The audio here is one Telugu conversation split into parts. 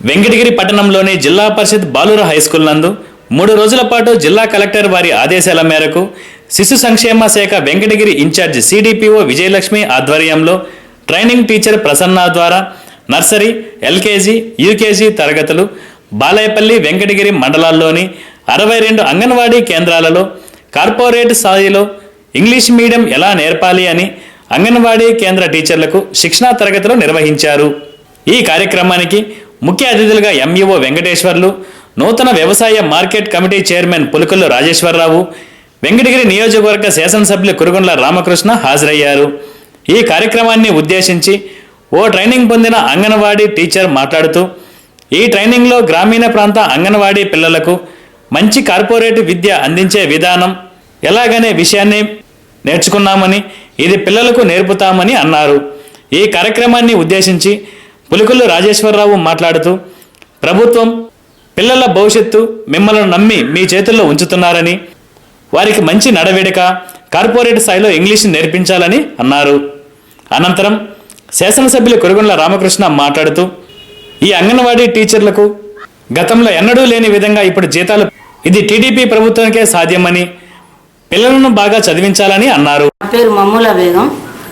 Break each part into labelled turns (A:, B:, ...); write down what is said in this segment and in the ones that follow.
A: వెంకటగిరి పట్టణంలోని జిల్లా పరిషత్ బాలుర హై స్కూల్ నందు మూడు రోజుల పాటు జిల్లా కలెక్టర్ వారి ఆదేశాల మేరకు శిశు సంక్షేమ శాఖ వెంకటగిరి ఇన్ఛార్జ్ సిడిపిఓ విజయలక్ష్మి ఆధ్వర్యంలో ట్రైనింగ్ టీచర్ ప్రసన్న ద్వారా నర్సరీ ఎల్కేజీ యూకేజీ తరగతులు బాలాయపల్లి వెంకటగిరి మండలాల్లోని అరవై రెండు అంగన్వాడీ కేంద్రాలలో కార్పొరేట్ స్థాయిలో ఇంగ్లీష్ మీడియం ఎలా నేర్పాలి అని అంగన్వాడీ కేంద్ర టీచర్లకు శిక్షణా తరగతులు నిర్వహించారు. ఈ కార్యక్రమానికి ముఖ్య అతిథులుగా ఎంఈఓ వెంకటేశ్వర్లు నూతన వ్యవసాయ market committee chairman Pulukallu Rajeswararao Venkatagiri నియోజకవర్గ శాసనసభ్యులు కురుగొండ్ల రామకృష్ణ హాజరయ్యారు. ఈ కార్యక్రమాన్ని ఉద్దేశించి ఓ ట్రైనింగ్ పొందిన అంగన్వాడీ టీచర్ మాట్లాడుతూ ఈ ట్రైనింగ్లో గ్రామీణ ప్రాంత అంగన్వాడీ పిల్లలకు మంచి కార్పొరేట్ విద్య అందించే విధానం ఎలాగనే విషయాన్ని నేర్చుకున్నామని ఇది పిల్లలకు నేర్పుతామని అన్నారు. ఈ కార్యక్రమాన్ని ఉద్దేశించి పులికొల్లు రాజేశ్వరరావు మాట్లాడుతూ ప్రభుత్వం పిల్లల భవిష్యత్తు మిమ్మల్ని నమ్మి మీ చేతుల్లో ఉంచుతున్నారని వారికి మంచి నడవేడిక కార్పొరేట్ స్థాయిలో ఇంగ్లీష్ నేర్పించాలని అన్నారు. అనంతరం శాసనసభ్యులు కురుగుండ్ల రామకృష్ణ మాట్లాడుతూ ఈ అంగన్వాడీ టీచర్లకు గతంలో ఎన్నడూ లేని విధంగా ఇప్పుడు జీతాలు ఇది టీడీపీ ప్రభుత్వానికే సాధ్యమని పిల్లలను బాగా చదివించాలని అన్నారు.
B: పేరు మమ్ముల బేగం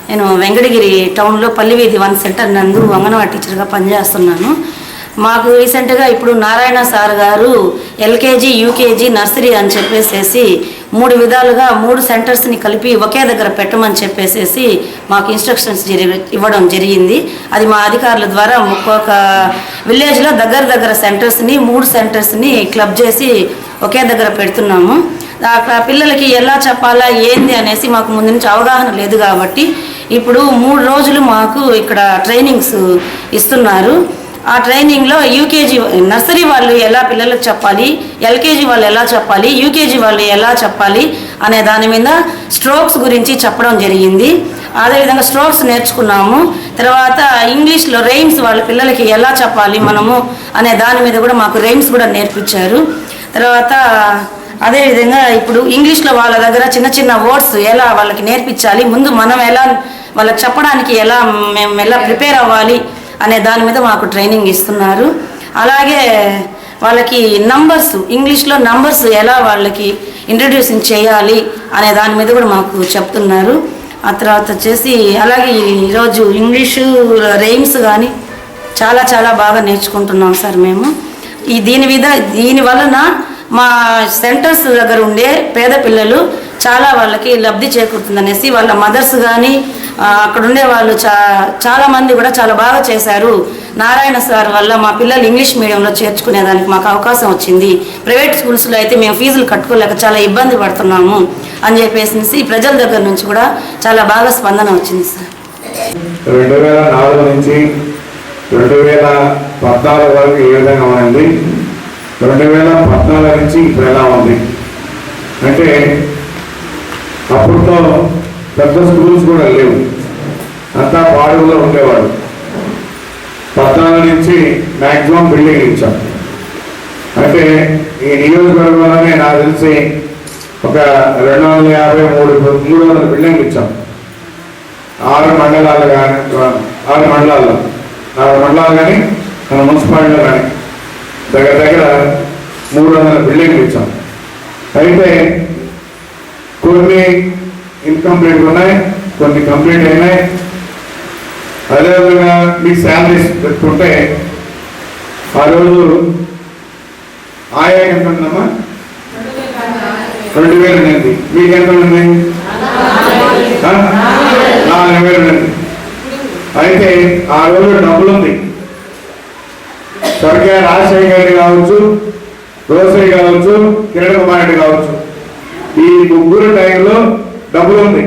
B: నేను వెంకటగిరి టౌన్లో పల్లివీధి వన్ సెంటర్ నందు అంగన్వాడీ టీచర్గా పనిచేస్తున్నాను. మాకు రీసెంట్గా ఇప్పుడు నారాయణ సార్ గారు ఎల్కేజీ యూకేజీ నర్సరీ అని చెప్పేసేసి మూడు విధాలుగా మూడు సెంటర్స్ని కలిపి ఒకే దగ్గర పెట్టమని చెప్పేసేసి మాకు ఇన్స్ట్రక్షన్స్ జరి ఇవ్వడం జరిగింది. అది మా అధికారుల ద్వారా ఒక్కొక్క విలేజ్లో దగ్గర దగ్గర సెంటర్స్ని మూడు సెంటర్స్ని క్లబ్ చేసి ఒకే దగ్గర పెడుతున్నాము. అక్కడ పిల్లలకి ఎలా చెప్పాలా ఏంది అనేసి మాకు ముందు నుంచి అవగాహన లేదు కాబట్టి ఇప్పుడు మూడు రోజులు మాకు ఇక్కడ ట్రైనింగ్స్ ఇస్తున్నారు. ఆ ట్రైనింగ్లో యూకేజీ నర్సరీ వాళ్ళు ఎలా పిల్లలకు చెప్పాలి ఎల్కేజీ వాళ్ళు ఎలా చెప్పాలి యూకేజీ వాళ్ళు ఎలా చెప్పాలి అనే దాని మీద స్ట్రోక్స్ గురించి చెప్పడం జరిగింది. అదేవిధంగా స్ట్రోక్స్ నేర్చుకున్నాము. తర్వాత ఇంగ్లీష్లో రైమ్స్ వాళ్ళ పిల్లలకి ఎలా చెప్పాలి మనము అనే దాని మీద కూడా మాకు రైమ్స్ కూడా నేర్పించారు. తర్వాత అదేవిధంగా ఇప్పుడు ఇంగ్లీష్లో వాళ్ళ దగ్గర చిన్న చిన్న వర్డ్స్ ఎలా వాళ్ళకి నేర్పించాలి ముందు మనం ఎలా వాళ్ళకి చెప్పడానికి ఎలా మేము ఎలా ప్రిపేర్ అవ్వాలి అనే దాని మీద మాకు ట్రైనింగ్ ఇస్తున్నారు. అలాగే వాళ్ళకి నంబర్స్ ఇంగ్లీష్లో నంబర్స్ ఎలా వాళ్ళకి ఇంట్రడ్యూసింగ్ చేయాలి అనే దాని మీద కూడా మాకు చెప్తున్నారు. ఆ తర్వాత వచ్చేసి అలాగే ఈరోజు ఇంగ్లీషు రైమ్స్ కానీ చాలా చాలా బాగా నేర్చుకుంటున్నాం సార్ మేము. ఈ దీని మీద దీని వలన మా సెంటర్స్ దగ్గర ఉండే పేద పిల్లలు చాలా వాళ్ళకి లబ్ధి చేకూరుతుందనేసి వాళ్ళ మదర్స్ కానీ అక్కడ ఉండే వాళ్ళు చా చాలా మంది కూడా చాలా బాగా చేశారు. నారాయణ సార్ వల్ల మా పిల్లలు ఇంగ్లీష్ మీడియంలో చేర్చుకునేదానికి మాకు అవకాశం వచ్చింది. ప్రైవేట్ స్కూల్స్లో అయితే మేము ఫీజులు కట్టుకోలేక చాలా ఇబ్బంది పడుతున్నాము అని చెప్పేసి ప్రజల దగ్గర నుంచి కూడా చాలా బాగా స్పందన వచ్చింది సార్.
C: రెండు వేల నాలుగు నుంచి రెండు వేల పద్నాలుగు వరకు ఏ విధంగా ఉంది రెండు వేల పద్నాలుగు నుంచి ఇప్పుడు ఎలా ఉంది? అంటే అప్పుడుతో పెద్ద స్కూల్స్ కూడా లేవు. అంతా పాడుగులో ఉండేవాడు పద్నాలుగు నుంచి మ్యాక్సిమం బిల్డింగ్ ఇచ్చాం. అంటే ఈ నియోజకవర్గంలోనే నాకు తెలిసి ఒక రెండు వందల యాభై మూడు మూడు వందల బిల్డింగ్ ఇచ్చాం. ఆరు మండలాలు కానీ ఆరు మండలాల్లో. ఆరు మండలాలు కానీ మన మున్సిపాలిటీలో కానీ. దగ్గర దగ్గర మూడు వందల బిల్డింగ్లు ఇచ్చాం. అయితే కొన్ని ఇన్కంప్లీట్ ఉన్నాయి కొన్ని కంప్లీట్ అయినాయి. అదేవిధంగా మీ శాలరీస్ పెట్టుకుంటే ఆ రోజు ఆయా ఎంత ఉందమ్మా రెండు వేలు ఉంది మీకు ఎంత ఉంది నాలుగు వేలు ఉంది అయితే ఆ రోజు డబ్బులు ఉంది స్వర్గీయ రాజశేఖర రెడ్డి కావచ్చు రోసయ్య కావచ్చు కిరణ్ కుమార్ రెడ్డి కావచ్చు. ఈ ముగ్గురు టైంలో డబ్బులు ఉంది.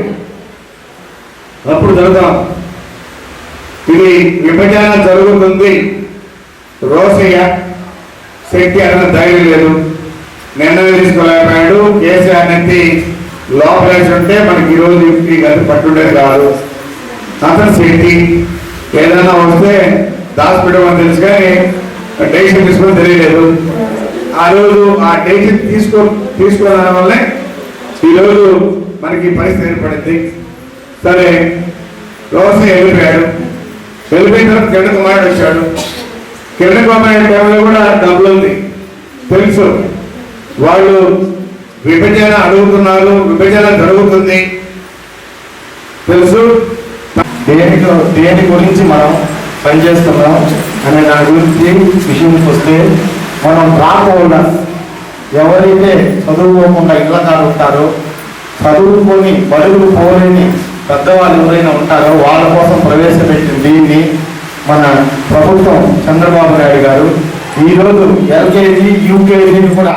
C: అప్పుడు జరుగుతాం ఇది విభజన జరుగుతుంది. రోసయ్య శక్తి అన్న ధైర్యం లేదు. నిర్ణయం తీసుకోలేకపోయాడు. కేసీఆర్ నెత్తి లోపలేసి ఉంటే మనకి ఈరోజు ఈ గది పట్టుండేది కాదు. అతను శక్తి. ఏదైనా వస్తే దాచిపెట్టమని తెలుసు కానీ డెసిషన్ తీసుకొని తెలియలేదు. ఆ రోజు ఆ డెసిషన్ తీసుకో తీసుకోవడం వల్లే ఈరోజు మనకి పరిస్థితి ఏర్పడింది. సరే రోజు వెళ్ళిపోయాడు. వెళ్ళిపోయిన తర్వాత కిరణ్ కుమారుడు వచ్చాడు. కిరణ్ కుమారుడు టైంలో కూడా డబ్బులు ఉంది. తెలుసు. వాళ్ళు విభజన అడుగుతున్నారు విభజన జరుగుతుంది. తెలుసు?
D: దేనికి దేని గురించి మనం పనిచేస్తున్నాం అనే దాని గురించి విషయంకి వస్తే మనం రాకుండా ఎవరైతే చదువుకోకుండా ఇళ్ళ కాదు ఉంటారో చదువుకొని బడుగులు పోలేని పెద్దవాళ్ళు ఎవరైనా ఉంటారో వాళ్ళ కోసం ప్రవేశపెట్టిన దీన్ని మన ప్రభుత్వం చంద్రబాబు నాయుడు గారు ఈరోజు ఎల్కేజీ యూకేజీని కూడా